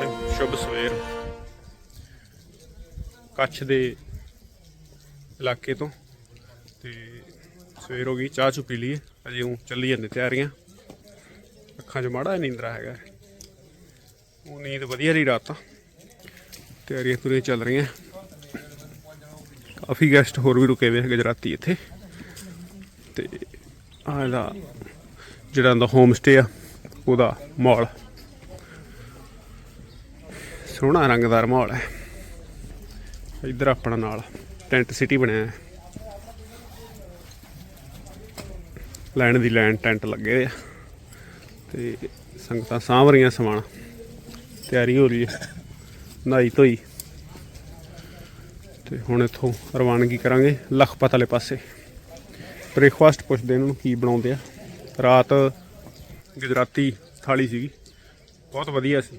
Morning ਸ਼ੁਭ ਸਵੇਰ। ਕੱਛ ਦੇ ਇਲਾਕੇ ਤੋਂ। ਤੇ ਸਵੇਰ ਹੋ ਗਈ, ਚਾਹ ਚੁ ਪੀ ਲਈਏ। ਅਜੇ ਉਹ ਚੱਲੀ ਜਾਂਦੇ ਤਿਆਰੀਆਂ। ਅੱਖਾਂ 'ਚ ਮਾੜਾ ਨੀਂਦਰਾ ਹੈਗਾ। ਉਹ ਨੀਂਦ ਵਧੀਆ ਰਹੀ ਰਾਤ ਤਾਂ ਤਿਆਰੀਆਂ ਤੁਰੀਆਂ ਚੱਲ ਰਹੀਆਂ। ਕਾਫੀ ਗੈਸਟ ਹੋਰ ਵੀ ਰੁਕੇ ਹੋਏ ਹੈਗੇ ਜਰਾਤੀ ਇੱਥੇ। ਤੇ ਆਹ ਇਹਦਾ ਜਿਹੜਾ ਦਾ ਹੋਮ ਸਟੇ ਆ, ਉਹਦਾ ਮਾਲ ਸੋਹਣਾ ਰੰਗਦਾਰ ਮਾਹੌਲ ਹੈ। ਇੱਧਰ ਆਪਣਾ ਨਾਲ ਟੈਂਟ ਸਿਟੀ ਬਣਿਆ ਹੈ। ਲੈਣ ਦੀ ਲੈਣ ਟੈਂਟ ਲੱਗੇ ਆ। ਤੇ ਸੰਗਤਾਂ ਸਾਂਭ ਰਹੀਆਂ ਸਮਾਨ। ਤਿਆਰੀ ਹੋ ਰਹੀ ਹੈ। ਨਹਾਈ ਧੋਈ। ਤੇ ਹੁਣ ਇੱਥੋਂ ਰਵਾਨਗੀ ਕਰਾਂਗੇ ਲਖਪਤ ਵਾਲੇ ਪਾਸੇ। ਬ੍ਰੇਕਫਾਸਟ ਪੁੱਛਦੇ ਇਹਨਾਂ ਨੂੰ ਕੀ ਬਣਾਉਂਦੇ ਆ। ਰਾਤ ਗੁਜਰਾਤੀ ਥਾਲੀ ਸੀਗੀ। ਬਹੁਤ ਵਧੀਆ ਸੀ।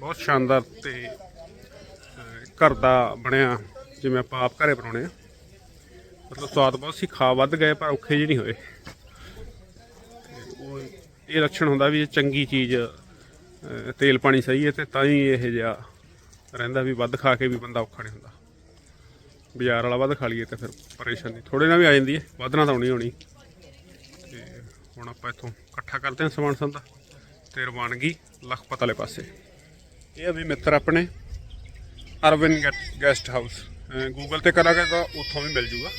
ਬਹੁਤ ਸ਼ਾਨਦਾਰ ਤੇ ਘਰ ਦਾ ਬਣਿਆ ਜਿਵੇਂ ਆਪਾਂ ਆਪ ਘਰੇ ਬਣਾਉਣੇ ਆ। ਮਤਲਬ ਸਵਾਦ ਬਹੁਤ ਸੀ, ਖਾ ਵੱਧ ਗਏ ਪਰ ਔਖੇ ਜਿਹੇ ਨਹੀਂ ਹੋਏ। ਤੇ ਉਹ ਇਹ ਲੱਛਣ ਹੁੰਦਾ ਵੀ ਇਹ ਚੰਗੀ ਚੀਜ਼ ਤੇਲ ਪਾਣੀ ਸਹੀ ਹੈ ਤੇ ਤਾਂ ਹੀ ਇਹ ਜਿਹਾ ਰਹਿੰਦਾ ਵੀ ਵੱਧ ਖਾ ਕੇ ਵੀ ਬੰਦਾ ਔਖਾ ਨਹੀਂ ਹੁੰਦਾ। ਬਾਜ਼ਾਰ ਵਾਲਾ ਵੱਧ ਖਾ ਲਈਏ ਤੇ ਫਿਰ ਪਰੇਸ਼ਾਨੀ ਥੋੜੇ ਨਾਲ ਵੀ ਆ ਜਾਂਦੀ ਹੈ ਵੱਧ ਨਾਲ ਤਾਂ ਹੋਣੀ ਹੋਣੀ। ਤੇ ਹੁਣ ਆਪਾਂ ਇੱਥੋਂ ਇਕੱਠਾ ਕਰਦੇ ਹਾਂ ਸਮਾਨ ਸੰਦਾ ਤੇ ਰਵਾਨਗੀ ਲਖਪਤ ਵਾਲੇ ਪਾਸੇ। ਇਹ ਆ ਵੀ ਮਿੱਤਰ ਆਪਣੇ ਅਰਵਿਨ ਗੈਸਟ ਹਾਊਸ। ਗੂਗਲ ਤੇ ਕਰਾਂਗੇ ਤਾਂ ਉੱਥੋਂ ਵੀ ਮਿਲ ਜੂਗਾ।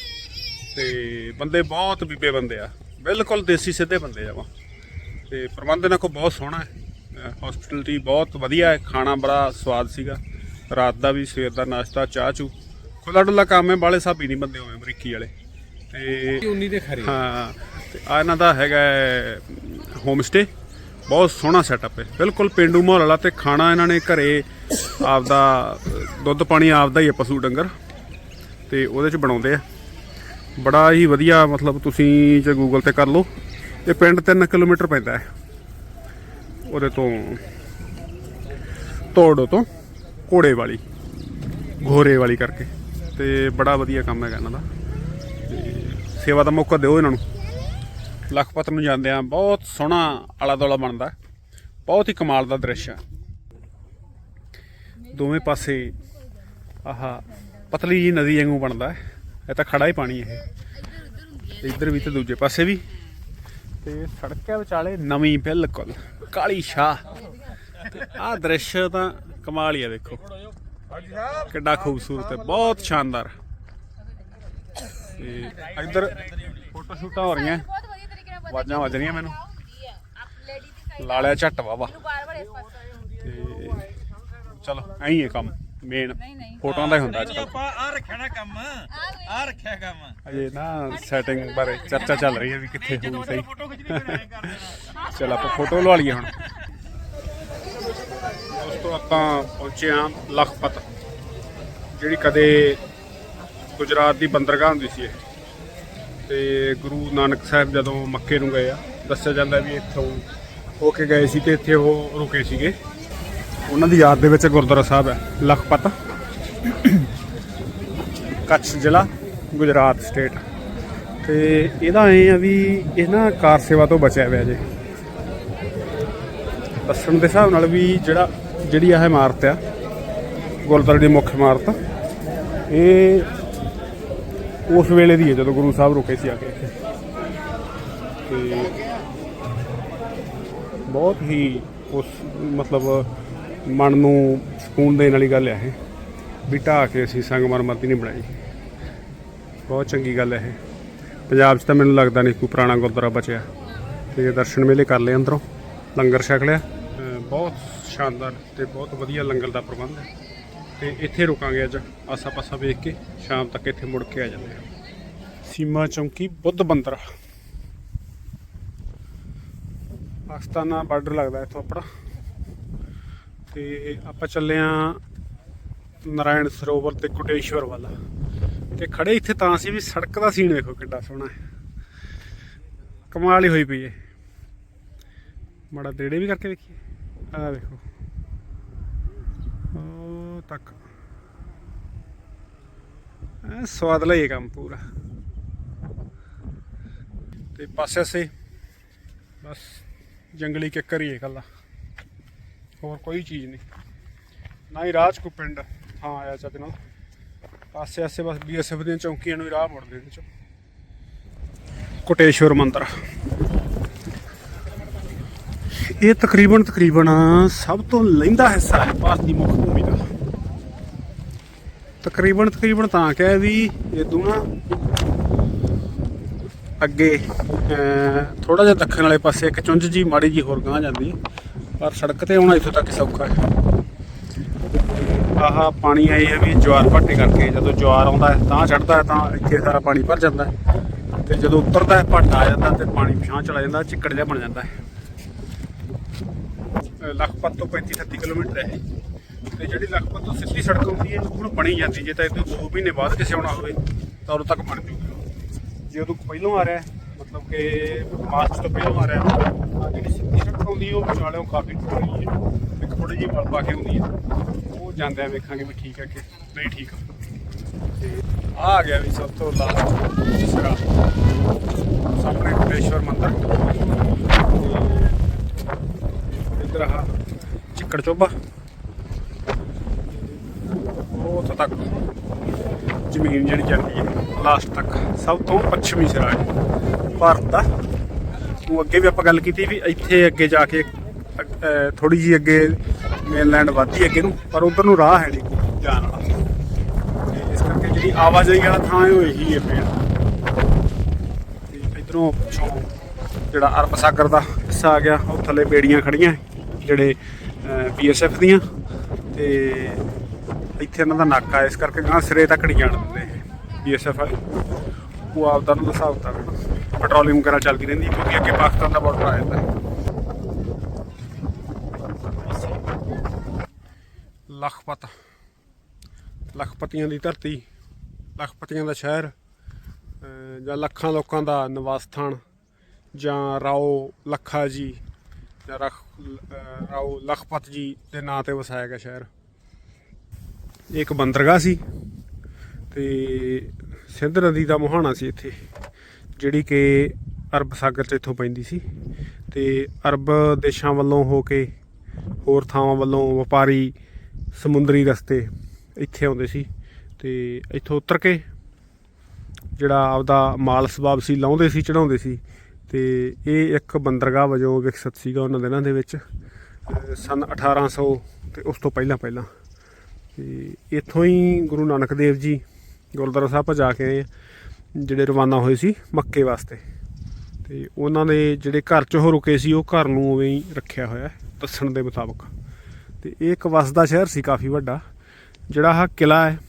ਤੇ ਬੰਦੇ ਬਹੁਤ ਬੀਬੇ ਬੰਦੇ ਆ। ਬਿਲਕੁਲ ਦੇਸੀ ਸਿੱਧੇ ਬੰਦੇ ਆ ਵਾ ਤੇ ਪ੍ਰਬੰਧ ਇਹਨਾਂ ਕੋਲ ਬਹੁਤ ਸੋਹਣਾ ਹੈ। ਹਸਪਿਟੈਲਿਟੀ ਬਹੁਤ ਵਧੀਆ ਹੈ। ਖਾਣਾ ਬੜਾ ਸਵਾਦ ਸੀਗਾ। ਰਾਤ ਦਾ ਵੀ ਸਵੇਰ ਦਾ ਨਾਸ਼ਤਾ ਚਾਹ ਚੂ। ਖੁੱਲਾ ਡੁੱਲਾ ਕੰਮ ਹੈ ਬਾਲੇ ਸਾਬੀ ਨਹੀਂ ਬੰਦੇ ਹੋਵੇਂ ਅਮਰੀਕੀ ਵਾਲੇ। ਤੇ 19 ਦੇ ਖਰੇ। ਹਾਂ ਤੇ ਆ ਇਹਨਾਂ ਦਾ ਹੈਗਾ ਹੋਮ ਸਟੇ ਬਹੁਤ ਸੋਹਣਾ ਸੈਟਅਪ ਹੈ। ਬਿਲਕੁਲ ਪਿੰਡੂ ਮਾਹੌਲ ਵਾਲਾ ਤੇ ਖਾਣਾ ਇਹਨਾਂ ਨੇ ਘਰੇ ਆਪਦਾ, ਦੁੱਧ ਪਾਣੀ ਆਪਦਾ ਹੀ ਹੈ ਪਸ਼ੂ ਡੰਗਰ। ਤੇ ਉਹਦੇ ਚ ਬਣਾਉਂਦੇ ਆ। ਬੜਾ ਹੀ ਵਧੀਆ ਮਤਲਬ ਤੁਸੀਂ ਜੇ ਗੂਗਲ ਤੇ ਕਰ ਲਓ। ਇਹ ਪਿੰਡ 3 ਕਿਲੋਮੀਟਰ ਪੈਂਦਾ ਹੈ। ਉਹਦੇ ਤੋਂ ਤੋੜੋ ਤੋਂ ਘੋੜੇ ਵਾਲੀ, ਘੋਰੇ ਵਾਲੀ ਕਰਕੇ। ਤੇ ਬੜਾ ਵਧੀਆ ਕੰਮ ਹੈਗਾ ਇਹਨਾਂ ਦਾ। ਸੇਵਾ ਦਾ ਮੌਕਾ ਦਿਓ ਇਹਨਾਂ ਨੂੰ। ਲਖਪਤ ਨੂੰ ਜਾਂਦੇ ਆ ਬਹੁਤ ਸੋਹਣਾ ਆਲਾ ਦੋਲਾ ਬਣਦਾ। ਬਹੁਤ ਹੀ ਕਮਾਲ ਦਾ ਦ੍ਰਿਸ਼ ਆ ਦੋਵੇਂ ਪਾਸੇ ਆਹ ਪਤਲੀ ਜੀ ਨਦੀ ਵਾਂਗੂ ਬਣਦਾ ਇਹ ਤਾਂ ਖੜਾ ਹੀ ਪਾਣੀ ਇਹ। ਇੱਧਰ ਵੀ ਤੇ ਦੂਜੇ ਪਾਸੇ ਵੀ। ਤੇ ਸੜਕਾਂ ਵਿਚਾਲੇ ਨਵੀਂ ਬਿਲਕੁਲ ਕਾਲੀ ਸ਼ਾਹ। ਤੇ ਆਹ ਦ੍ਰਿਸ਼ ਤਾਂ ਕਮਾਲ ਹੀ ਆ ਦੇਖੋ। ਕਿੱਡਾ ਖੂਬਸੂਰਤ ਹੈ। ਬਹੁਤ ਸ਼ਾਨਦਾਰ। ਤੇ ਇੱਧਰ ਫੋਟੋ ਸ਼ੂਟਾਂ ਹੋ ਰਹੀਆਂ ਬਹੁਤ ਵਧੀਆ ਤਰੀਕੇ ਨਾਲ ਆਵਾਜ਼ਾਂ ਵੱਜ ਰਹੀਆਂ ਮੈਨੂੰ। ਲਾਲਿਆ ਝੱਟ ਵਾਵਾ ਤੇ ਚਲੋ ਐਂ ਹੀ ਹੈ ਕੰਮ ਮੇਨ ਫੋਟੋਆਂ ਦਾ ਹੀ ਹੁੰਦਾ ਅੱਜ ਕੱਲ੍ਹ ਆਪਾਂ ਆ ਰੱਖਿਆ ਨਾ ਕੰਮ ਆ ਰੱਖਿਆ ਕੰਮ। ਅਜੇ ਨਾ ਸੈਟਿੰਗ ਬਾਰੇ ਚਰਚਾ ਚੱਲ ਰਹੀ ਹੈ ਵੀ ਕਿੱਥੇ ਹੋਊ ਸਹੀ। ਫੋਟੋ ਖਿੱਚਣੀ ਫਿਰ ਐਂ ਕਰ ਦੇਣਾ ਚਲ ਆਪਾਂ ਫੋਟੋ ਲਵਾ ਲਈਏ ਹੁਣ। ਦੋਸਤੋ ਆਪਾਂ ਪਹੁੰਚੇ ਹਾਂ ਲਖਪਤ ਜਿਹੜੀ ਕਦੇ ਗੁਜਰਾਤ ਦੀ ਬੰਦਰਗਾਹ ਹੁੰਦੀ ਸੀ ਇਹ। ਤੇ ਗੁਰੂ ਨਾਨਕ ਸਾਹਿਬ ਜਦੋਂ ਮੱਕੇ ਨੂੰ ਗਏ ਆ, ਦੱਸਿਆ ਜਾਂਦਾ ਵੀ ਇੱਥੋਂ ਹੋ ਕੇ ਗਏ ਸੀ ਤੇ ਇੱਥੇ ਉਹ ਰੁਕੇ ਸੀਗੇ। ਉਹਨਾਂ ਦੀ ਯਾਦ ਦੇ ਵਿੱਚ ਗੁਰਦੁਆਰਾ ਸਾਹਿਬ ਹੈ, ਲਖਪਤ। ਕੱਛ ਜ਼ਿਲ੍ਹਾ, ਗੁਜਰਾਤ ਸਟੇਟ। ਤੇ ਇਹਦਾ ਐ ਆ ਵੀ ਇਹ ਨਾ ਕਾਰ ਸੇਵਾ ਤੋਂ ਬਚਿਆ ਹੋਇਆ ਜੇ। ਦੱਸਣ ਦੇ ਹਿਸਾਬ ਨਾਲ ਵੀ ਜਿਹੜਾ, ਜਿਹੜੀ ਆਹ ਇਮਾਰਤ ਆ, ਗੁਰਦੁਆਰੇ ਦੀ ਮੁੱਖ ਇਮਾਰਤ, ਇਹ ਉਸ ਵੇਲੇ ਦੀ ਹੈ, ਜਦੋਂ ਗੁਰੂ ਸਾਹਿਬ ਰੁਕੇ ਸੀ ਆ ਕੇ। ਇੱਥੇ ਤੇ ਬਹੁਤ ਹੀ ਉਸ, ਮਤਲਬ, ਮਨ ਨੂੰ ਸਕੂਨ ਦੇਣ ਵਾਲੀ ਗੱਲ ਹੈ ਇਹ, ਵੀ ਢਾਹ ਕੇ ਅਸੀਂ ਸੰਗਮਰਮਰ ਦੀ ਨਹੀਂ ਬਣਾਈ। ਬਹੁਤ ਚੰਗੀ ਗੱਲ ਹੈ ਇਹ। ਪੰਜਾਬ 'ਚ ਤਾਂ ਮੈਨੂੰ ਲੱਗਦਾ ਨਹੀਂ ਕੋਈ ਪੁਰਾਣਾ ਗੁਰਦੁਆਰਾ ਬਚਿਆ। ਤੇ ਦਰਸ਼ਨ ਮੇਲੇ ਕਰ ਲਏ ਅੰਦਰੋਂ, ਲੰਗਰ ਛਕ ਲਿਆ। ਬਹੁਤ ਸ਼ਾਨਦਾਰ ਤੇ ਬਹੁਤ ਵਧੀਆ ਲੰਗਰ ਦਾ ਪ੍ਰਬੰਧ ਹੈ। ਤੇ ਇੱਥੇ ਰੁਕਾਂਗੇ ਅੱਜ ਆਸਾ ਪਾਸਾ ਵੇਖ ਕੇ, ਸ਼ਾਮ ਤੱਕ ਇੱਥੇ ਮੁੜ ਕੇ ਆ ਜਾਂਦੇ ਹਾਂ। ਸੀਮਾ ਚੌਂਕੀ, ਬੁੱਧ ਬੰਦਰ ਪਾਕਿਸਤਾਨਾ ਬਾਰਡਰ ਲੱਗਦਾ ਇੱਥੋਂ ਆਪਣਾ। ਤੇ ਆਪਾਂ ਚੱਲੇ ਆ ਨਾਰਾਇਣ ਸਰੋਵਰ ਤੇ ਕੋਟੇਸ਼ਵਰ ਵਾਲਾ। ਤੇ ਖੜੇ ਇੱਥੇ ਤਾਂ ਸੀ ਵੀ ਸੜਕ ਦਾ ਸੀਨ ਵੇਖੋ ਕਿੱਡਾ ਸੋਹਣਾ ਹੈ। ਕਮਾਲ ਹੀ ਹੋਈ ਪਈ ਏ ਮਾੜਾ ਤੇੜੇ ਵੀ ਕਰਕੇ ਵੇਖੀਏ। ਆਹ ਵੇਖੋ। ਤੱਕ। ਐ ਸਵਾਦ ਲਈ ਕੰਮ ਪੂਰਾ। ਤੇ ਪਾਸੇ ਸੇ ਬਸ ਜੰਗਲੀ ਕਿੱਕਰ ਹੀ ਹੈ ਕੱਲਾ ਹੋਰ ਕੋਈ ਚੀਜ਼ ਨਹੀਂ। ਨਾ ਹੀ ਰਾਹ 'ਚ ਕੋਈ ਪਿੰਡ ਹਾਂ ਆਇਆ ਚੱਜ ਨਾਲ। ਪਾਸੇ ਆਸੇ ਬਸ ਬੀਐਸਐਫ ਦੀਆਂ ਚੌਂਕੀਆਂ ਨੂੰ ਹੀ ਰਾਹ ਮੁੜਦੇ ਇਹਦੇ 'ਚ ਕੋਟੇਸ਼ਵਰ ਮੰਦਿਰ। ਇਹ ਤਕਰੀਬਨ ਤਕਰੀਬਨ ਸਭ ਤੋਂ ਲਹਿੰਦਾ ਹਿੱਸਾ ਹੈ ਭਾਰਤ ਦੀ ਮੁੱਖ ਭੂਮੀ ਦਾ। ਤਕਰੀਬਨ ਤਕਰੀਬਨ ਤਾਂ ਕਹਿ ਵੀ ਇਹ ਨਾ ਅੱਗੇ ਥੋੜਾ ਜਿਹਾ ਦੱਖਣ ਵਾਲੇ ਪਾਸੇ ਇੱਕ ਚੁੰਝ ਜੀ ਮਾੜੀ ਜੀ ਹੋਰ ਗਾਂ ਜਾਂਦੀ, ਪਰ ਸੜਕ ਤੇ ਆਉਣਾ ਇੱਥੋਂ ਤੱਕ ਸੌਖਾ ਹੈ। ਆਹ ਪਾਣੀ ਆਈ ਹੈ ਵੀ ਜਵਾਰ ਭਾਟੇ ਕਰਕੇ, ਜਦੋਂ ਜਵਾਰ ਆਉਂਦਾ ਹੈ ਤਾਂ ਚੜਦਾ ਹੈ, ਤਾਂ ਇੱਥੇ ਸਾਰਾ ਪਾਣੀ ਭਰ ਜਾਂਦਾ ਹੈ। ਤੇ ਜਦੋਂ ਉਤਰਦਾ ਹੈ, ਭੱਟ ਆ ਜਾਂਦਾ ਤੇ ਪਾਣੀ ਪਿਛਾਂ ਚਲਾ ਜਾਂਦਾ, ਚਿੱਕੜ ਜਿਹਾ ਬਣ ਜਾਂਦਾ ਹੈ। ਲਖਪਤ ਤੋਂ 35 30 ਕਿਲੋਮੀਟਰ ਹੈ ਇਹ। ਤੇ ਜਿਹੜੀ ਲਖਪਤ ਤੋਂ ਸਿੱਧੀ ਸੜਕ ਹੁੰਦੀ ਹੈ ਹੁਣ ਬਣੀ ਜਾਂਦੀ ਜੇ ਤਾਂ ਇਹ ਤੋਂ 2 ਮਹੀਨੇ ਬਾਅਦ ਕਿਸੇ ਆਉਣਾ ਹੋਵੇ, ਤਾਂ ਉਦੋਂ ਤੱਕ ਬਣ ਜੂਗੀ ਜੇ ਉਦੋਂ ਪਹਿਲੋਂ ਆ ਰਿਹਾ ਮਤਲਬ ਕਿ ਮਾਰਚ ਤੋਂ ਪਹਿਲੋਂ ਆ ਰਿਹਾ ਤਾਂ ਜਿਹੜੀ ਸਿੱਧੀ ਸੜਕ ਹੁੰਦੀ ਉਹ ਵਿਚਾਲਿਓਂ ਕਾਫੀ ਟੁੱਟੀ ਹੈ। ਇੱਕ ਥੋੜੀ ਜਿਹੀ ਬਲ ਪਾ ਕੇ ਹੁੰਦੀ ਹੈ। ਉਹ ਜਾਂਦੇ ਵੇਖਾਂਗੇ ਵੀ ਠੀਕ ਹੈ ਕਿ ਨਹੀਂ ਠੀਕ ਤੇ ਆਹ ਆ ਗਿਆ ਵੀ ਸਭ ਤੋਂ ਲਾਸਟ ਤੀਸਰਾ ਸਾਹਮਣੇ ਕੋਟੇਸ਼ਵਰ ਮੰਦਿਰ ਤੇ ਇੱਧਰ ਆਹ ਚਿੱਕੜ ਚੋਬਾ। ਉਹ ਤੱਕ ਜ਼ਮੀਨ ਜਿਹੜੀ ਜਾਂਦੀ ਹੈ ਲਾਸਟ ਤੱਕ, ਸਭ ਤੋਂ ਪੱਛਮੀ ਸਿਰਾ ਹੈ ਭਾਰਤ ਦਾ। ਉਹ ਅੱਗੇ ਵੀ ਆਪਾਂ ਗੱਲ ਕੀਤੀ ਵੀ ਇੱਥੇ ਅੱਗੇ ਜਾ ਕੇ ਥੋੜੀ ਜੀ ਅੱਗੇ ਮੇਨਲੈਂਡ ਵੱਧਦੀ ਅੱਗੇ ਨੂੰ, ਪਰ ਉਧਰ ਨੂੰ ਰਾਹ ਹੈ ਨਹੀਂ ਜਾਣ ਵਾਲਾ। ਤੇ ਇਸ ਕਰਕੇ ਜਿਹੜੀ ਆਵਾਜਾਈ ਵਾਲਾ ਥਾਂ ਹੈ, ਉਹ ਇਹੀ ਹੈ ਫੇਰ ਤੇ ਇਧਰੋਂ ਜਿਹੜਾ ਅਰਬ ਸਾਗਰ ਦਾ ਹਿੱਸਾ ਆ ਗਿਆ, ਉਹ ਥੱਲੇ ਬੇੜੀਆਂ ਖੜੀਆਂ ਜਿਹੜੇ ਬੀਐਸਐਫ ਦੀਆਂ ਤੇ ਇੱਥੇ ਇਹਨਾਂ ਦਾ ਨਾਕਾ ਇਸ ਕਰਕੇ ਗਾਂ ਸਿਰੇ ਤੱਕ ਨਹੀਂ ਜਾਣ ਦਿੰਦੇ ਬੀਐਸਐਫ ਵਾਲੇ। ਉਹ ਆਪਦਾ ਨੂੰ ਹਿਸਾਬ ਤਾਂ ਪੈਟਰੋਲਿੰਗ ਵਗੈਰਾ ਚੱਲਦੀ ਰਹਿੰਦੀ ਕਿਉਂਕਿ ਅੱਗੇ ਪਾਕਿਸਤਾਨ ਦਾ ਬਾਰਡਰ ਆ ਜਾਂਦਾ ਹੈ। ਲਖਪਤ। ਲਖਪਤੀਆਂ ਦੀ ਧਰਤੀ, ਲਖਪਤੀਆਂ ਦਾ ਸ਼ਹਿਰ ਜਾਂ ਲੱਖਾਂ ਲੋਕਾਂ ਦਾ ਨਿਵਾਸ ਸਥਾਨ ਜਾਂ ਰਾਓ, ਲੱਖਾ ਜੀ ਰਖ ਰਾਓ ਲਖਪਤ ਜੀ ਦੇ ਨਾਂ ਤੇ ਵਸਾਇਆ ਗਿਆ ਸ਼ਹਿਰ। ਇਹ ਇੱਕ ਬੰਦਰਗਾਹ ਸੀ ਤੇ ਸਿੰਧ ਨਦੀ ਦਾ ਮੁਹਾਣਾ ਸੀ ਇੱਥੇ, ਜਿਹੜੀ ਕਿ ਅਰਬ ਸਾਗਰ ਚ ਇੱਥੋਂ ਪੈਂਦੀ ਸੀ ਤੇ ਅਰਬ ਦੇਸ਼ਾਂ ਵੱਲੋਂ ਹੋ ਕੇ ਹੋਰ ਥਾਵਾਂ ਵੱਲੋਂ ਵਪਾਰੀ ਸਮੁੰਦਰੀ ਰਸਤੇ ਇੱਥੇ ਆਉਂਦੇ ਸੀ ਤੇ ਇੱਥੋਂ ਉਤਰ ਕੇ ਜਿਹੜਾ ਆਪਦਾ ਮਾਲ ਸਬਾਬ ਸੀ, ਲਾਉਂਦੇ ਸੀ ਚੜਾਉਂਦੇ ਸੀ ਤੇ ਇਹ ਇੱਕ ਬੰਦਰਗਾਹ ਵਜੋਂ ਵਿਕਸਿਤ ਸੀਗਾ ਉਹਨਾਂ ਦਿਨਾਂ ਦੇ ਵਿੱਚ, ਅਹ ਸਨ 1800 ਤੇ ਉਸ ਤੋਂ ਪਹਿਲਾਂ ਪਹਿਲਾਂ। ਤੇ ਇੱਥੋਂ ਹੀ ਗੁਰੂ ਨਾਨਕ ਦੇਵ ਜੀ ਗੁਰਦੁਆਰਾ ਸਾਹਿਬ ਜਾ ਕੇ ਆਏ ਜਿਹੜੇ ਰਵਾਨਾ ਹੋਏ ਸੀ ਮੱਕੇ ਵਾਸਤੇ। ਤੇ ਉਹਨਾਂ ਦੇ ਜਿਹੜੇ ਘਰ 'ਚ ਉਹ ਰੁਕੇ ਸੀ, ਉਹ ਘਰ ਨੂੰ ਉਵੇਂ ਹੀ ਰੱਖਿਆ ਹੋਇਆ ਦੱਸਣ ਦੇ ਮੁਤਾਬਕ। ਤੇ ਇਹ ਇੱਕ ਵਸਦਾ ਸ਼ਹਿਰ ਸੀ ਕਾਫੀ ਵੱਡਾ, ਜਿਹੜਾ ਆਹ ਕਿਲਾ ਹੈ,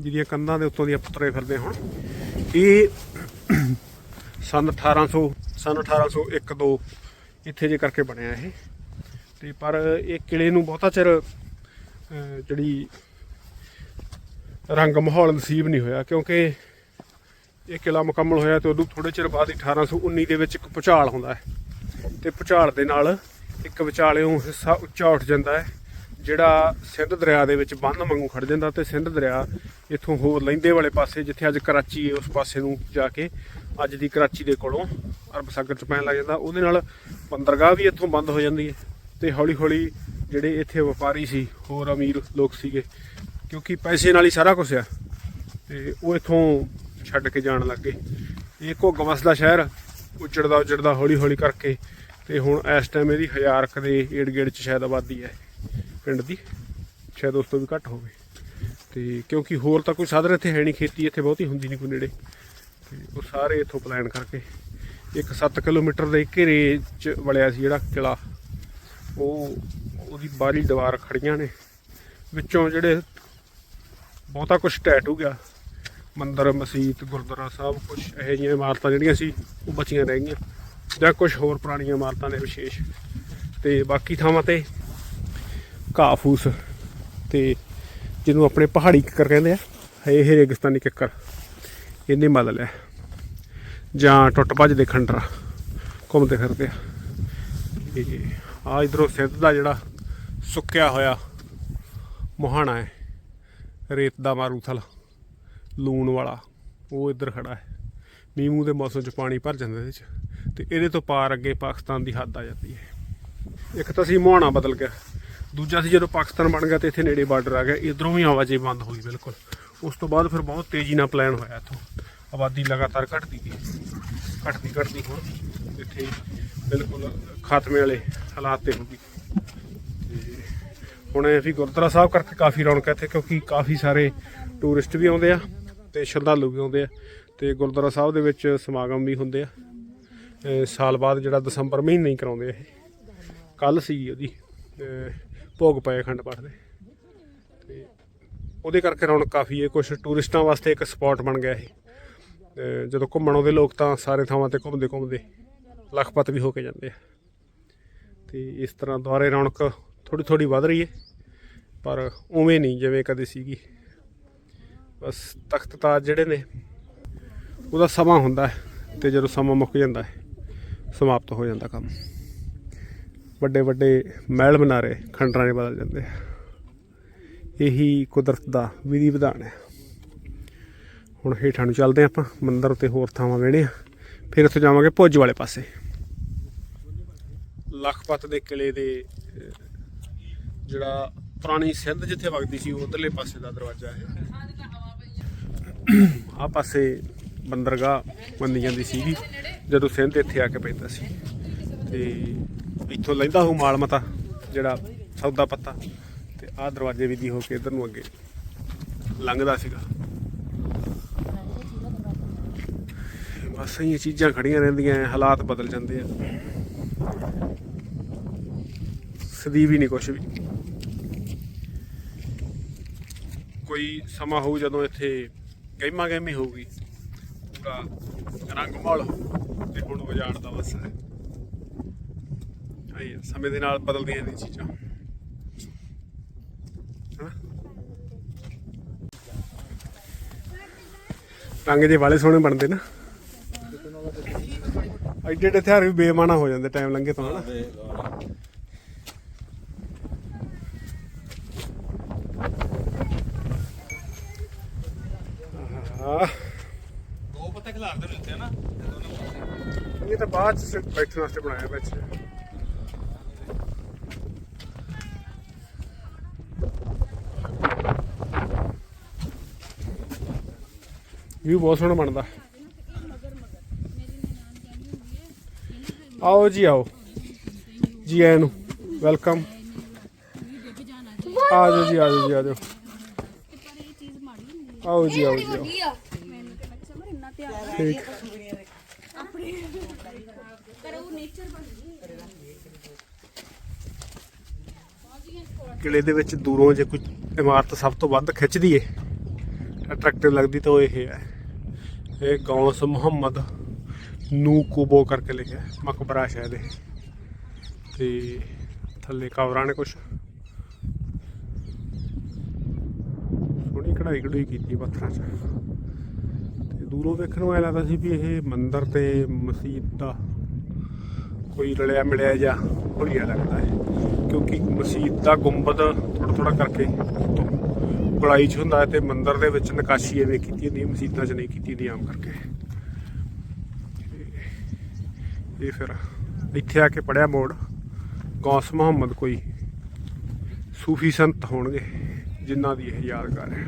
ਜਿਹਦੀਆਂ ਕੰਧਾਂ ਦੇ ਉੱਤੋਂ ਦੀ ਆਪਾਂ ਫਿਰਦੇ ਹੁਣ। ਇਹ ਸਨ 1800 ਸਨ 1801 2 ਇੱਥੇ ਜੇ ਕਰਕੇ ਬਣਿਆ ਇਹ। ਤੇ ਪਰ ਇਹ ਕਿਲੇ ਨੂੰ ਬਹੁਤਾ ਚਿਰ ਜਿਹੜੀ ਰੰਗ ਮਾਹੌਲ ਨਸੀਬ ਨਹੀਂ ਹੋਇਆ, ਕਿਉਂਕਿ ਇਹ ਕਿਲਾ ਮੁਕੰਮਲ ਹੋਇਆ ਤੇ ਉਦੋਂ ਥੋੜੇ ਚਿਰ ਬਾਅਦ ਹੀ 1819 ਦੇ ਵਿੱਚ ਇੱਕ ਭੁਚਾਲ ਹੁੰਦਾ ਹੈ। ਤੇ ਭੁਚਾਲ ਦੇ ਨਾਲ ਇੱਕ ਵਿਚਾਲਿਓਂ ਹਿੱਸਾ ਉੱਚਾ ਉੱਠ ਜਾਂਦਾ ਹੈ, ਜਿਹੜਾ ਸਿੰਧ ਦਰਿਆ ਦੇ ਵਿੱਚ ਬੰਨ ਵਾਂਗੂ ਖੜ ਜਾਂਦਾ ਤੇ ਸਿੰਧ ਦਰਿਆ ਇੱਥੋਂ ਹੋਰ ਲਹਿੰਦੇ ਵਾਲੇ ਪਾਸੇ, ਜਿੱਥੇ ਅੱਜ ਕਰਾਚੀ ਹੈ, ਉਸ ਪਾਸੇ ਨੂੰ ਜਾ ਕੇ ਅੱਜ ਦੀ ਕਰਾਚੀ ਦੇ ਕੋਲੋਂ ਅਰਬ ਸਾਗਰ ਚ ਪੈਣ ਲੱਗ ਜਾਂਦਾ। ਉਹਦੇ ਨਾਲ ਬੰਦਰਗਾਹ ਵੀ ਇੱਥੋਂ ਬੰਦ ਹੋ ਜਾਂਦੀ ਹੈ ਤੇ ਹੌਲੀ ਹੌਲੀ ਜਿਹੜੇ ਇੱਥੇ ਵਪਾਰੀ ਸੀ, ਹੋਰ ਅਮੀਰ ਲੋਕ ਸੀਗੇ, ਕਿਉਂਕਿ ਪੈਸੇ ਨਾਲ ਹੀ ਸਾਰਾ ਕੁਝ ਆ, ਤੇ ਉਹ ਇੱਥੋਂ ਛੱਡ ਕੇ ਜਾਣ ਲੱਗੇ ਇਹ ਘੁੱਗ ਵਸਦਾ ਸ਼ਹਿਰ ਉੱਜੜਦਾ ਉੱਜੜਦਾ ਹੌਲੀ ਹੌਲੀ ਕਰਕੇ, ਤੇ ਹੁਣ ਇਸ ਟਾਈਮ ਇਹਦੀ ਹਜ਼ਾਰ ਕੁ ਦੇ ਏੜ ਗੇੜ ਚ ਸ਼ਾਇਦ ਆਬਾਦੀ ਹੈ, ਪਿੰਡ ਦੀ, ਸ਼ਾਇਦ ਉਸ ਤੋਂ ਵੀ ਘੱਟ ਹੋਵੇ। ਤੇ ਕਿਉਂਕਿ ਹੋਰ ਤਾਂ ਕੋਈ ਸਾਧਨ ਇੱਥੇ ਹੈ ਨਹੀਂ, ਖੇਤੀ ਇੱਥੇ ਬਹੁਤੀ ਹੁੰਦੀ ਨਹੀਂ ਕੋਈ ਨੇੜੇ। ਉਹ ਸਾਰੇ ਇੱਥੋਂ ਪਲਾਨ ਕਰਕੇ ਇੱਕ 7 ਕਿਲੋਮੀਟਰ ਦੇ ਘੇਰੇ ਚ ਵਲਿਆ ਸੀ ਜਿਹੜਾ ਕਿਲਾ। ਉਹ ਉਹਦੀ ਬਾਹਰੀ ਦੀਵਾਰ ਖੜੀਆਂ ਨੇ। ਵਿੱਚੋਂ ਜਿਹੜੇ ਬਹੁਤਾ ਕੁਝ ਟੈਟ ਹੋ ਗਿਆ। ਮੰਦਰ, ਮਸਜਿਦ, ਗੁਰਦੁਆਰਾ ਸਾਹਿਬ ਕੁਝ ਇਹੋ ਜਿਹੀਆਂ ਇਮਾਰਤਾਂ ਜਿਹੜੀਆਂ ਸੀ, ਉਹ ਬਚੀਆਂ ਰਹਿ ਗਈਆਂ। ਜਾਂ ਕੁਝ ਹੋਰ ਪੁਰਾਣੀਆਂ ਇਮਾਰਤਾਂ ਨੇ ਵਿਸ਼ੇਸ਼। ਤੇ ਬਾਕੀ ਥਾਵਾਂ ਤੇ ਘਾਹ ਫੂਸ ਤੇ ਜਿਹਨੂੰ ਆਪਣੇ ਪਹਾੜੀ ਕਿੱਕਰ ਕਹਿੰਦੇ ਆ, ਇਹ ਇਹ ਰੇਗਿਸਤਾਨੀ ਕਿੱਕਰ। ਇਹਨੇ ਮਦਦ ਲਿਆ। ਜਾਂ ਟੁੱਟ ਭੱਜ ਦੇ ਖੰਡਰਾ, ਘੁੰਮਦੇ ਫਿਰਦੇ ਆ। ਤੇ ਆ ਇਧਰੋਂ ਸਿੰਧ ਦਾ ਜਿਹੜਾ ਸੁੱਕਿਆ ਹੋਇਆ ਮੁਹਾਣਾ ਹੈ, ਰੇਤ ਦਾ ਮਾਰੂਥਲ, ਲੂਣ ਵਾਲਾ, ਉਹ ਇੱਧਰ ਖੜਾ ਹੈ। ਮੀਂਹ ਦੇ ਮੌਸਮ 'ਚ ਪਾਣੀ ਭਰ ਜਾਂਦਾ ਇਹਦੇ 'ਚ, ਤੇ ਇਹਦੇ ਤੋਂ ਪਾਰ ਅੱਗੇ ਪਾਕਿਸਤਾਨ ਦੀ ਹੱਦ ਆ ਜਾਂਦੀ ਹੈ। ਇੱਕ ਤਾਂ ਸੀ ਮੁਹਾਣਾ ਬਦਲ ਗਿਆ, ਦੂਜਾ ਸੀ ਜਦੋਂ ਪਾਕਿਸਤਾਨ ਬਣ ਗਿਆ ਤੇ ਇੱਥੇ ਨੇੜੇ ਬਾਰਡਰ ਆ ਗਿਆ, ਇਧਰੋਂ ਵੀ ਆਵਾਜਾਈ ਬੰਦ ਹੋ ਗਈ ਬਿਲਕੁਲ। ਉਸ ਤੋਂ ਬਾਅਦ ਫਿਰ ਬਹੁਤ ਤੇਜ਼ੀ ਨਾਲ ਪਲਾਨ ਹੋਇਆ ਇੱਥੋਂ। ਆਬਾਦੀ ਲਗਾਤਾਰ ਘਟਦੀ ਗਈ। ਘਟਦੀ ਘਟਦੀ ਹੁਣ ਇੱਥੇ ਬਿਲਕੁਲ ਖਾਤਮੇ ਵਾਲੇ ਹਾਲਾਤ ਤੇ ਹੋ ਗਈ। ਹੁਣ ਅਸੀਂ ਗੁਰਦੁਆਰਾ ਸਾਹਿਬ ਕਰਕੇ ਕਾਫੀ ਰੌਣਕ ਹੈ ਇੱਥੇ, ਕਿਉਂਕਿ ਕਾਫੀ ਸਾਰੇ ਟੂਰਿਸਟ ਵੀ ਆਉਂਦੇ ਆ ਤੇ ਸ਼ਰਧਾਲੂ ਵੀ ਆਉਂਦੇ ਆ ਤੇ ਗੁਰਦੁਆਰਾ ਸਾਹਿਬ ਦੇ ਵਿੱਚ ਸਮਾਗਮ ਵੀ ਹੁੰਦੇ ਆ। ਸਾਲ ਬਾਅਦ ਜਿਹੜਾ ਦਸੰਬਰ ਮਹੀਨੇ ਹੀ ਕਰਾਉਂਦੇ ਆ ਇਹ। ਕੱਲ ਸੀ ਉਹਦੀ ਭੋਗ ਪਏ ਅਖੰਡ ਪਾਠ ਦੇ। ਉਹਦੇ ਕਰਕੇ ਰੌਣਕ ਕਾਫੀ ਹੈ ਕੁਝ ਟੂਰਿਸਟਾਂ ਵਾਸਤੇ ਇੱਕ ਸਪੌਟ ਬਣ ਗਿਆ ਇਹ। ਜਦੋਂ ਘੁੰਮਣ ਆਉਂਦੇ ਲੋਕ ਤਾਂ ਸਾਰੇ ਥਾਵਾਂ ਤੇ ਘੁੰਮਦੇ ਘੁੰਮਦੇ ਲਖਪਤ ਵੀ ਹੋ ਕੇ ਜਾਂਦੇ ਆ। ਤੇ ਇਸ ਤਰ੍ਹਾਂ ਦੁਆਰੇ ਰੌਣਕ ਥੋੜੀ ਥੋੜੀ ਵੱਧ ਰਹੀ ਹੈ, ਪਰ ਉਵੇਂ ਨਹੀਂ ਜਿਵੇਂ ਕਦੇ ਸੀਗੀ। ਬਸ ਤਖਤ ਤਾਜ ਜਿਹੜੇ ਨੇ, ਉਹਦਾ ਸਮਾਂ ਹੁੰਦਾ ਹੈ ਤੇ ਜਦੋਂ ਸਮਾਂ ਮੁੱਕ ਜਾਂਦਾ ਹੈ, ਸਮਾਪਤ ਹੋ ਜਾਂਦਾ ਕੰਮ। ਵੱਡੇ ਵੱਡੇ ਮਹਿਲ ਮਨਾਰੇ, ਖੰਡਰਾਂ ਦੇ ਬਦਲ ਜਾਂਦੇ ਆ। ਇਹੀ ਕੁਦਰਤ ਦਾ ਵਿਧੀ ਵਿਧਾਨ ਹੈ। ਹੁਣ ਹੇਠਾਂ ਨੂੰ ਚੱਲਦੇ ਆਪਾਂ ਮੰਦਿਰ ਤੇ ਹੋਰ ਥਾਵਾਂ ਵੇਣੇ ਆ ਫਿਰ ਉੱਥੇ ਜਾਵਾਂਗੇ ਭੁੱਜ ਵਾਲੇ ਪਾਸੇ। ਲਖਪਤ ਦੇ ਕਿਲੇ ਦੇ ਜਿਹੜਾ ਪੁਰਾਣੀ ਸਿੰਧ ਜਿੱਥੇ ਵਗਦੀ ਸੀ ਉਧਰਲੇ ਪਾਸੇ ਦਾ ਦਰਵਾਜ਼ਾ ਹੈ। ਆ ਪਾਸੇ ਬੰਦਰਗਾਹ ਮੰਨੀ ਜਾਂਦੀ ਸੀਗੀ ਜਦੋਂ ਸਿੰਧ ਇੱਥੇ ਆ ਕੇ ਪੈਂਦਾ ਸੀ। ਤੇ ਇੱਥੋਂ ਲੈਂਦਾ ਹੋ ਮਾਲ ਮਤਾ ਜਿਹੜਾ ਸੌਦਾ ਪੱਤਾ। ਤੇ ਆਹ ਦਰਵਾਜ਼ੇ ਵੀ ਦੀ ਹੋ ਕੇ ਇਧਰ ਨੂੰ ਅੱਗੇ ਲੰਘਦਾ ਸੀਗਾ। ਬਸ ਇਹ ਚੀਜ਼ਾਂ ਖੜੀਆਂ ਰਹਿੰਦੀਆਂ ਹਾਲਾਤ ਬਦਲ ਜਾਂਦੇ ਆ। ਸਦੀਵ ਹੀ ਨਹੀਂ ਕੁਛ ਵੀ। ਕੋਈ ਸਮਾਂ ਹੋਊ ਜਦੋਂ ਇੱਥੇ ਗਹਿਮਾ ਗਹਿਮੀ ਹੋਊਗੀ, ਪੂਰਾ ਰੰਗ ਮਹਲ ਤੇ ਹੁਣ ਉਜਾੜ ਦਾ ਬਸ ਹੈ। ਆਈ ਸਮੇਂ ਦੇ ਨਾਲ ਬਦਲਦੀਆਂ ਨੇ ਚੀਜ਼ਾਂ। ਰੰਗ ਜੇ ਵਾਲੇ ਸੋਹਣੇ ਬਣਦੇ ਨਾ। ਐਡੇ ਐਡੇ ਹਥਿਆਰ ਵੀ ਬੇਮਾਨਾ ਹੋ ਜਾਂਦੇ ਟਾਈਮ ਲੰਘੇ ਤੋਂ ਹਨਾ। ਆਹ ਦੋ ਪੱਤੇ ਖਿਲਾਰਦੇ ਨੇ ਉੱਤੇ ਨਾ ਇਹ ਤਾਂ ਬਾਅਦ ਚ ਬੈਠਣ ਵਾਸਤੇ ਬਣਾਇਆ ਵਿੱਚ ਵੀ ਬਹੁਤ ਸੋਹਣਾ ਬਣਦਾ। ਆਓ ਜੀ ਆਓ। ਜੀ ਆਇਆਂ ਨੂੰ, ਵੈਲਕਮ। ਆ ਜਾਓ ਜੀ, ਆ ਜਾਓ ਜੀ, ਆ ਜਾਓ। ਆਓ ਜੀ ਆਓ ਜੀ, ਆਓ। ਠੀਕ। ਕਿਲੇ ਦੇ ਵਿੱਚ ਦੂਰੋਂ ਜੇ ਕੋਈ ਇਮਾਰਤ ਸਭ ਤੋਂ ਵੱਧ ਖਿੱਚਦੀ ਏ ਅਟਰੈਕਟਿਵ ਲੱਗਦੀ ਤਾਂ ਉਹ ਇਹ ਹੈ। ਇਹ ਗੌਸ ਮੁਹੰਮਦ ਨੂ ਕੁਬੋ ਕਰਕੇ ਲਿਖਿਆ ਹੈ, ਮਕਬਰਾ ਸ਼ਾਇਦ ਇਹ। ਤੇ ਥੱਲੇ ਕਵਰਾਂ ਨੇ ਕੁਛ। ਸੋਹਣੀ ਕਢਾਈ ਕਢਾਈ ਕੀਤੀ ਪੱਥਰਾਂ 'ਚ। ਤੇ ਦੂਰੋਂ ਵੇਖਣ ਨੂੰ ਐ ਲੱਗਦਾ ਸੀ ਵੀ ਇਹ ਮੰਦਿਰ ਤੇ ਮਸਜਿਦ ਦਾ ਕੋਈ ਰਲਿਆ ਮਿਲਿਆ ਜਾਂ ਹੁਲੀਆ ਲੱਗਦਾ ਹੈ। ਕਿਉਂਕਿ ਮਸਜਿਦ ਦਾ ਗੁੰਬਦ ਥੋੜਾ ਥੋੜਾ ਕਰਕੇ ਗਲਾਈ ਚ ਹੁੰਦਾ ਹੈ ਤੇ ਮੰਦਿਰ ਦੇ ਵਿੱਚ ਨਕਾਸ਼ੀ ਐਵੇਂ ਕੀਤੀ ਹੁੰਦੀ ਹੈ ਮਸਜਿਦਾਂ 'ਚ ਨਹੀਂ ਕੀਤੀ ਹੁੰਦੀ, ਆਮ ਕਰਕੇ। ਤੇ ਇਹ ਫਿਰ ਇੱਥੇ ਆ ਕੇ ਪੜਿਆ ਮੋੜ। ਗੌਸ ਮੁਹੰਮਦ ਕੋਈ ਸੂਫੀ ਸੰਤ ਹੋਣਗੇ, ਜਿਨ੍ਹਾਂ ਦੀ ਇਹ ਯਾਦਗਾਰ ਹੈ।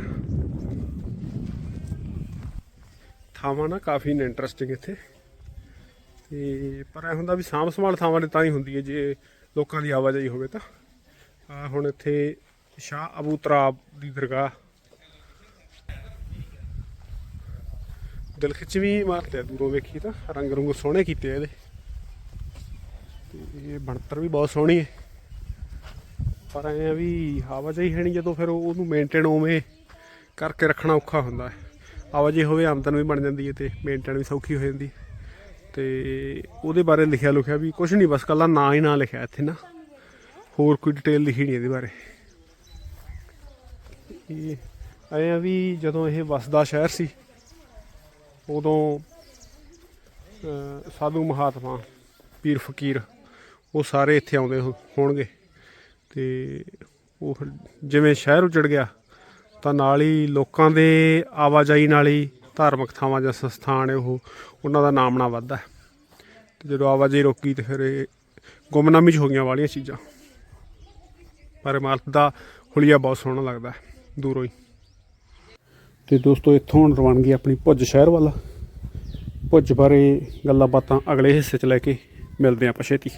ਥਾਵਾਂ ਨਾ ਕਾਫੀ ਨੇ ਇੰਟਰਸਟਿੰਗ ਇੱਥੇ। ਤੇ ਪਰ ਇਹ ਹੁੰਦਾ ਵੀ ਸਾਂਭ ਸੰਭਾਲ ਥਾਵਾਂ ਦੇ ਤਾਂ ਹੀ ਹੁੰਦੀ ਹੈ, ਜੇ ਲੋਕਾਂ ਦੀ ਆਵਾਜਾਈ ਹੋਵੇ ਤਾਂ। ਹੁਣ ਇੱਥੇ ਸ਼ਾਹ ਅਬੂ ਤਰਾਬ ਦੀ ਦਰਗਾਹ। ਦਿਲ ਖਿੱਚਵੀਂ ਇਮਾਰਤ ਹੈ ਦੂਰੋਂ ਵੇਖੀ ਤਾਂ। ਰੰਗ ਰੰਗ ਸੋਹਣੇ ਕੀਤੇ ਆ ਇਹਦੇ। ਤੇ ਇਹ ਬਣਤਰ ਵੀ ਬਹੁਤ ਸੋਹਣੀ ਹੈ ਪਰ ਐ ਆ ਵੀ ਆਵਾਜਾਈ ਹੈ ਨਹੀਂ ਜਦੋਂ ਫਿਰ ਉਹਨੂੰ ਮੇਨਟੇਨ ਉਵੇਂ ਕਰਕੇ ਰੱਖਣਾ ਔਖਾ ਹੁੰਦਾ ਹੈ। ਆਵਾਜਾਈ ਹੋਵੇ, ਆਮਦਨ ਵੀ ਬਣ ਜਾਂਦੀ ਹੈ ਤੇ ਮੇਨਟੇਨ ਵੀ ਸੌਖੀ ਹੋ ਜਾਂਦੀ। ਹੈ ਤੇ ਉਹਦੇ ਬਾਰੇ ਲਿਖਿਆ ਲੁਖਿਆ ਵੀ ਕੁਝ ਨਹੀਂ ਬਸ ਕੱਲਾ ਨਾਂ ਹੀ ਨਾਂ ਲਿਖਿਆ ਇੱਥੇ ਨਾ। ਹੋਰ ਕੋਈ ਡਿਟੇਲ ਲਿਖੀ ਨਹੀਂ ਇਹਦੇ ਬਾਰੇ। ਇਹ ਐ ਵੀ ਜਦੋਂ ਇਹ ਵਸਦਾ ਸ਼ਹਿਰ ਸੀ ਉਦੋਂ ਸਾਧੂ ਮਹਾਤਮਾ ਪੀਰ ਫਕੀਰ ਉਹ ਸਾਰੇ ਇੱਥੇ ਆਉਂਦੇ ਹੋ- ਹੋਣਗੇ। ਤੇ ਉਹ ਜਿਵੇਂ ਸ਼ਹਿਰ ਉਜੜ ਗਿਆ ਤਾਂ ਨਾਲ ਹੀ ਲੋਕਾਂ ਦੇ ਆਵਾਜਾਈ ਨਾਲ ਹੀ ਧਾਰਮਿਕ ਥਾਵਾਂ ਜਾਂ ਸੰਸਥਾਨ ਉਹ ਉਹਨਾਂ ਦਾ ਨਾਮ ਨਾ ਵੱਧਦਾ ਹੈ। ਤੇ ਜਦੋਂ ਆਵਾਜਾਈ ਰੋਕੀ ਤੇ ਫਿਰ ਇਹ ਗੁੰਮਨਾਮੀ ਚ ਹੋ ਗਈਆਂ ਵਾਲੀਆਂ ਚੀਜ਼ਾਂ। ਪਰ ਇਮਾਰਤ ਦਾ ਹੁਲੀਆ ਬਹੁਤ ਸੋਹਣਾ ਲੱਗਦਾ ਹੈ, ਦੂਰੋਂ ਹੀ ਤੇ ਦੋਸਤੋ, ਇੱਥੋਂ ਹੁਣ ਰਵਾਨਗੀ ਆਪਣੀ ਭੁੱਜ ਸ਼ਹਿਰ ਵੱਲ। ਭੁੱਜ ਬਾਰੇ ਗੱਲਾਂ ਬਾਤਾਂ ਅਗਲੇ ਹਿੱਸੇ 'ਚ ਲੈ ਕੇ ਮਿਲਦੇ ਹਾਂ ਆਪਾਂ ਛੇਤੀ।